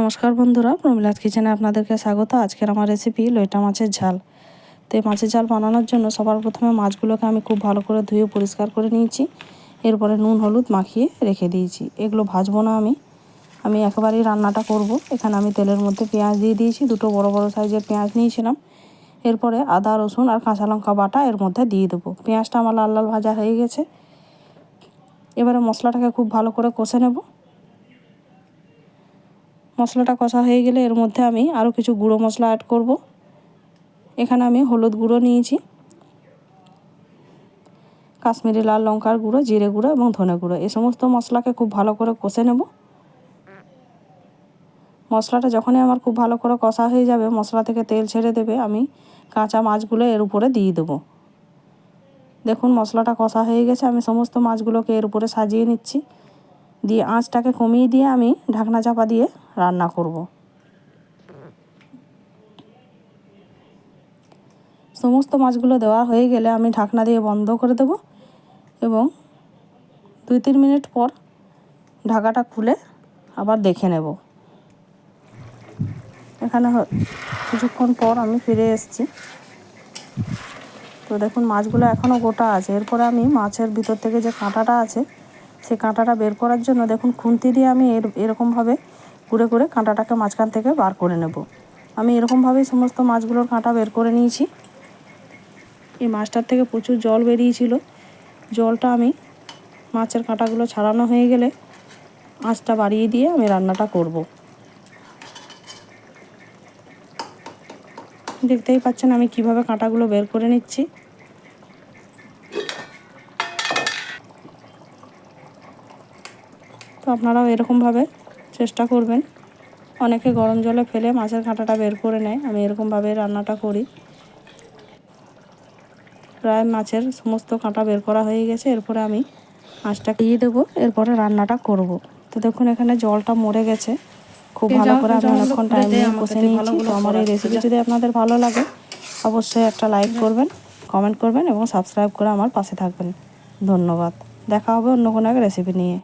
নমস্কার বন্ধুরা প্রমিলাস কিচেনে আপনাদেরকে স্বাগত। আজকের আমার রেসিপি লইটা মাছের ঝাল। তো এই মাছের ঝাল বানানোর জন্য সবার প্রথমে মাছগুলোকে আমি খুব ভালো করে ধুয়ে পরিষ্কার করে নিয়েছি। এরপরে নুন, হলুদ মাখিয়ে রেখে দিয়েছি। এগুলো ভাজবো না আমি। আমি একেবারেই রান্নাটা করব। এখানে আমি তেলের মধ্যে পেঁয়াজ দিয়ে দিয়েছি। দুটো বড় বড় সাইজের পেঁয়াজ নিয়েছিলাম। এরপরে আদা, রসুন আর কাঁচা লঙ্কা বাটা এর মধ্যে দিয়ে দেবো। পেঁয়াজটা আমার লাল লাল ভাজা হয়ে গেছে। এবারে মশলাটাকে খুব ভালো করে কষে নেব। মশলাটা কষা হয়ে গেলে এর মধ্যে আমি আরও কিছু গুঁড়ো মশলা অ্যাড করব। এখানে আমি হলুদ গুঁড়ো নিয়েছি। কাশ্মীরি লাল লঙ্কার গুঁড়ো, জিরে গুঁড়ো এবং ধনে গুঁড়ো। এই সমস্ত মশলাকে খুব ভালো করে কষে নেব। মশলাটা যখনই আমার খুব ভালো করে কষা হয়ে যাবে, মশলা থেকে তেল ছেড়ে দেবে, আমি কাঁচা মাছগুলো এর উপরে দিয়ে দেবো। দেখুন, মশলাটা কষা হয়ে গেছে। আমি সমস্ত মাছগুলোকে এর উপরে সাজিয়ে নিচ্ছি। দিয়ে আঁচটাকে কমিয়ে দিয়ে আমি ঢাকনা চাপা দিয়ে রান্না করব। সমস্ত মাছগুলো দেওয়া হয়ে গেলে আমি ঢাকনা দিয়ে বন্ধ করে দেব এবং দুই তিন মিনিট পর ঢাকাটা খুলে আবার দেখে নেব। এখানে কিছুক্ষণ পর আমি ফিরে এসেছি। তো দেখুন, মাছগুলো এখনও গোটা আছে। এরপরে আমি মাছের ভিতর থেকে যে কাঁটাটা আছে সেই কাঁটাটা বের করার জন্য দেখুন, খুন্তি দিয়ে আমি এর এরকমভাবে ঘুরে করে কাঁটাটাকে মাঝখান থেকে বার করে নেব। আমি এরকমভাবেই সমস্ত মাছগুলোর কাঁটা বের করে নিয়েছি। এই মাছটার থেকে প্রচুর জল বেরিয়েছিল। জলটা আমি মাছের কাঁটাগুলো ছাড়ানো হয়ে গেলে আঁচটা বাড়িয়ে দিয়ে আমি রান্নাটা করব। দেখতেই পাচ্ছেন আমি কীভাবে কাঁটাগুলো বের করে নিচ্ছি। তো আপনারাও এরকমভাবে চেষ্টা করবেন। অনেকে গরম জলে ফেলে মাছের কাঁটাটা বের করে নেয়। আমি এরকমভাবে রান্নাটা করি। প্রায় মাছের সমস্ত কাঁটা বের করা হয়ে গেছে। এরপরে আমি মাছটা দিয়ে দেবো। এরপরে রান্নাটা করব। তো দেখুন এখানে জলটা মরে গেছে। খুব ভালো করে আমি অনেকক্ষণ টাইম নিয়ে কষে নিয়েছি। তো আমার এই রেসিপি যদি আপনাদের ভালো লাগে অবশ্যই একটা লাইক করবেন কমেন্ট করবেন এবং সাবস্ক্রাইব করে আমার পাশে থাকবেন। ধন্যবাদ। দেখা হবে অন্য কোনো এক রেসিপি নিয়ে।